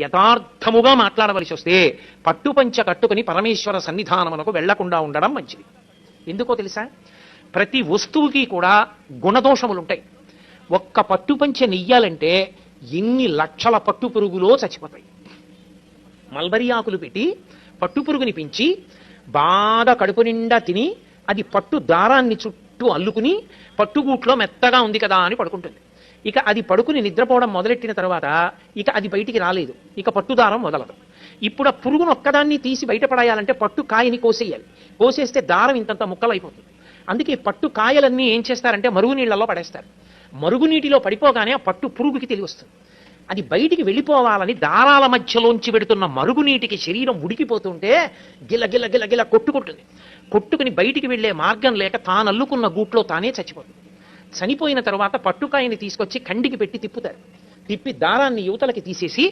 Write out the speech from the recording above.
యథార్థముగా మాట్లాడవలసి వస్తే పట్టుపంచ కట్టుకుని పరమేశ్వర సన్నిధానమునకు వెళ్ళకుండా ఉండడం మంచిది. ఎందుకో తెలుసా? ప్రతి వస్తువుకి కూడా గుణదోషములుంటాయి. ఒక్క పట్టుపంచ నెయ్యాలంటే ఎన్ని లక్షల పట్టు పురుగులో చచ్చిపోతాయి. మల్బరీ ఆకులు పెట్టి పట్టు పురుగుని పెంచి బాగా కడుపు నిండా తిని అది పట్టు దారాన్ని చుట్టూ అల్లుకుని పట్టుగూట్లో మెత్తగా ఉంది కదా అని పడుకుంటుంది. ఇక అది పడుకుని నిద్రపోవడం మొదలెట్టిన తర్వాత ఇక అది బయటికి రాలేదు. ఇక పట్టుదారం మొదలదు. ఇప్పుడు ఆ పురుగును ఒక్కదాన్ని తీసి బయటపడేయాలంటే పట్టు కాయని కోసేయాలి. కోసేస్తే దారం ఇంతంత ముక్కలు అయిపోతుంది అందుకే పట్టు కాయలన్నీ ఏం చేస్తారంటే మరుగునీళ్ళలో పడేస్తారు. మరుగునీటిలో పడిపోగానే ఆ పట్టు పురుగుకి తెలివస్తుంది అది బయటికి వెళ్ళిపోవాలని దారాల మధ్యలోంచి పెడుతున్న మరుగునీటికి శరీరం ఉడికిపోతుంటే గిల గిల గిల గిల కొట్టుకుంటుంది. కొట్టుకుని బయటికి వెళ్ళే మార్గం లేక తాను అల్లుకున్న గూట్లో తానే చచ్చిపోతుంది. చనిపోయిన తర్వాత పట్టుకాయని తీసుకొచ్చి కండికి పెట్టి తిప్పుతారు. తిప్పి దారాన్ని యువతలకి తీసేసి